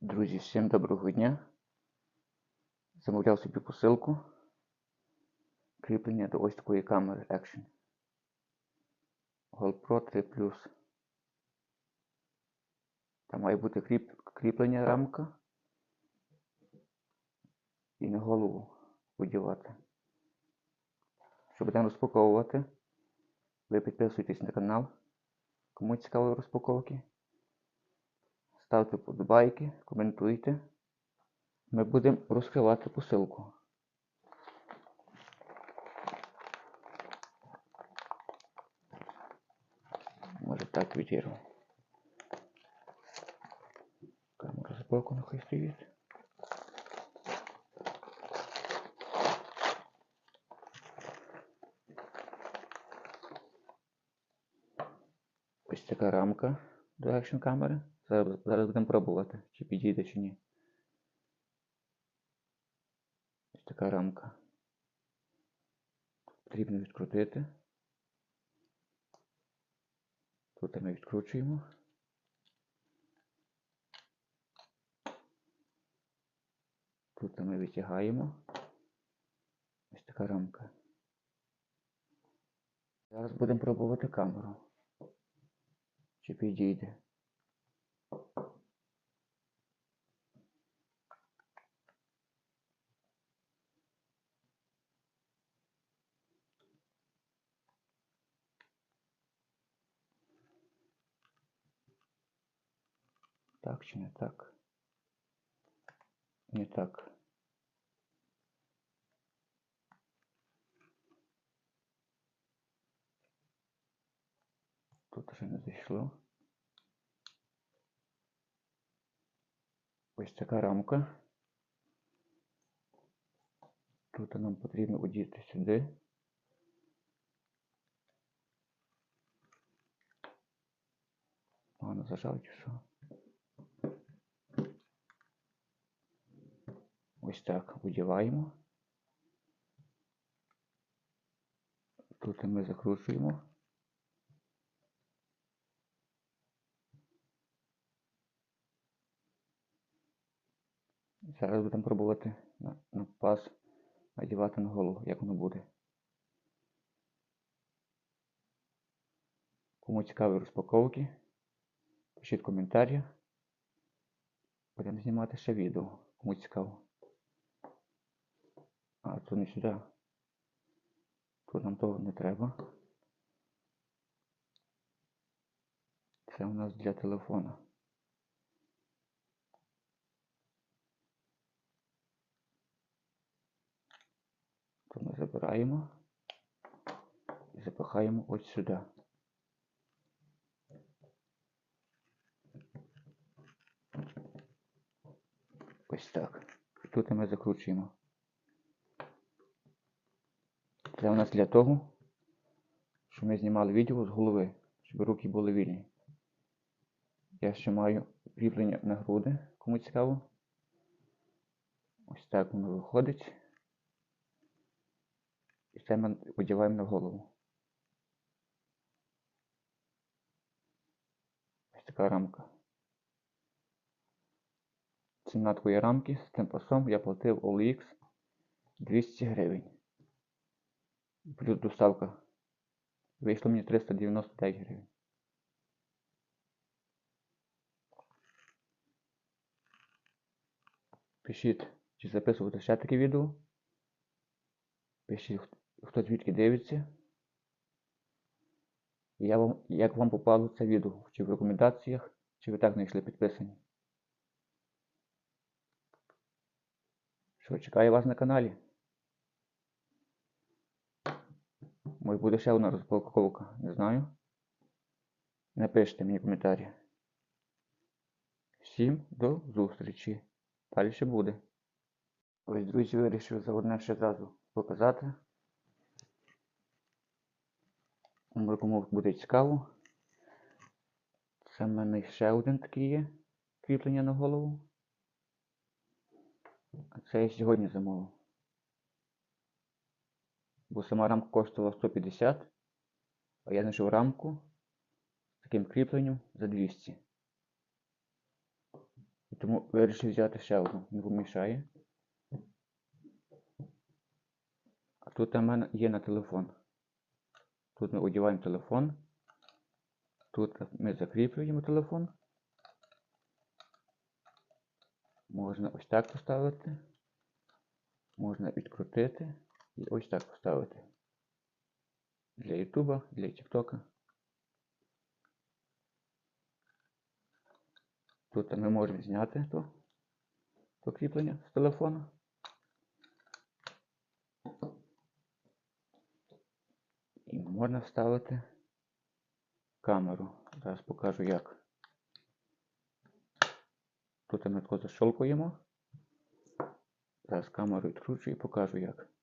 Друзі, всім доброго дня. Замовляв собі посилку. Кріплення до ось такої камери Action. GoPro 3 Plus. Там має бути кріп... кріплення рамка. І на голову одягати. Що будемо розпаковувати. Ви підписуйтесь на канал. Кому цікаво розпаковки. Ставте вподобайки, коментуйте. Ми будемо розкривати посилку. Може так відірву. Камера збоку нехай стоїть. Ось така рамка до екшн камери. Зараз, зараз будемо пробувати, чи підійде, чи ні. Ось така рамка. Потрібно відкрутити. Тут ми відкручуємо. Тут ми витягаємо. Ось така рамка. Зараз будемо пробувати камеру. Чи підійде. Так чи не так? Не так. Тут ще не зайшло. Ось така рамка. Тут нам потрібно одіти сюди. Погано зажав чи що? Ось так одіваємо. Тут ми закручуємо. Зараз будемо пробувати на, на паз надівати на голову, як воно буде. Кому цікаві розпаковки, пишіть коментарі. Будемо знімати ще відео, кому цікаво. А, то не сюди. Тут нам того не треба. Це у нас для телефона. То ми забираємо і запихаємо ось сюди. Ось так. І тут ми закручуємо. Це у нас для того, щоб ми знімали відео з голови, щоб руки були вільні. Я ще маю кріплення на груди, кому цікаво. Ось так воно виходить. І це ми одягаємо на голову. Ось така рамка. Ціна такої рамки з тим пасом я платив OLX 200 гривень. Плюс доставка. Вийшло мені 399 гривень. Пишіть, чи записувати ще таке відео. Пишіть, хто звідки дивиться. І я вам, як вам попало це відео, чи в рекомендаціях, чи ви так знайшли підписані. Що, чекаю вас на каналі. Може буде ще одна розпаковка, не знаю. Напишіть мені коментарі. Всім до зустрічі. Далі ще буде. Ось, друзі, вирішив за одне ще зразу показати. Кому буде цікаво. Це в мене ще один такий є. Кріплення на голову. А це я сьогодні замовив. Бо сама рамка коштувала 150, а я знайшов рамку з таким кріпленням за 200. І тому вирішив взяти ще одну, не помішає. А тут у мене є на телефон. Тут ми одіваємо телефон. Тут ми закріплюємо телефон. Можна ось так поставити. Можна відкрутити ось так поставити. Для Ютуба, для Тіктока. Тут ми можемо зняти то, то кріплення з телефона. І можна вставити камеру. Зараз покажу як. Тут ми тако защолкуємо. Зараз камеру відкручу і покажу як.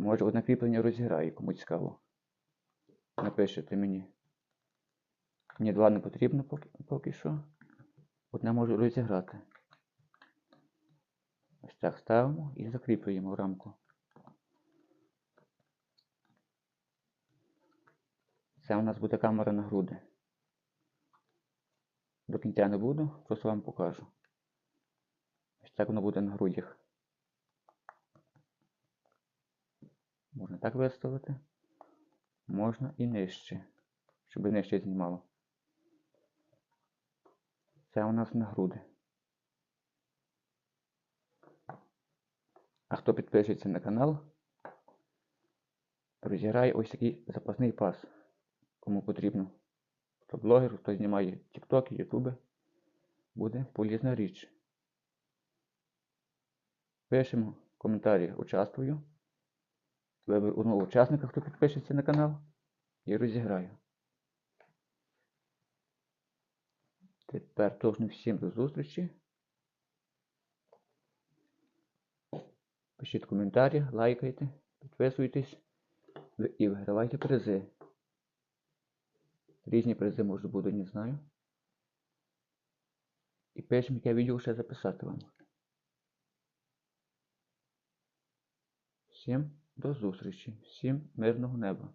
Може одне кріплення розіграє, кому цікаво. Напишете мені. Мені два не потрібно поки, поки що. Одне можу розіграти. Ось так ставимо і закріплюємо в рамку. Це у нас буде камера на груди. До кінця не буду, просто вам покажу. Ось так воно буде на грудях. Можна так виставити. Можна і нижче, щоб нижче знімало. Це у нас на груди. А хто підпишеться на канал, розіграє ось такий запасний пас. Кому потрібно. Хто блогер, хто знімає TikTok, Ютуби, буде полізна річ. Пишемо коментарі участвую. Виберу одного учасника, хто підпишеться на канал, і розіграю. Тепер точно всім до зустрічі. Пишіть коментарі, лайкайте, підписуйтесь і вигравайте призи. Різні призи може бути, не знаю. І пишемо, яке відео ще записати вам. Всім до зустрічі, всім мирного неба.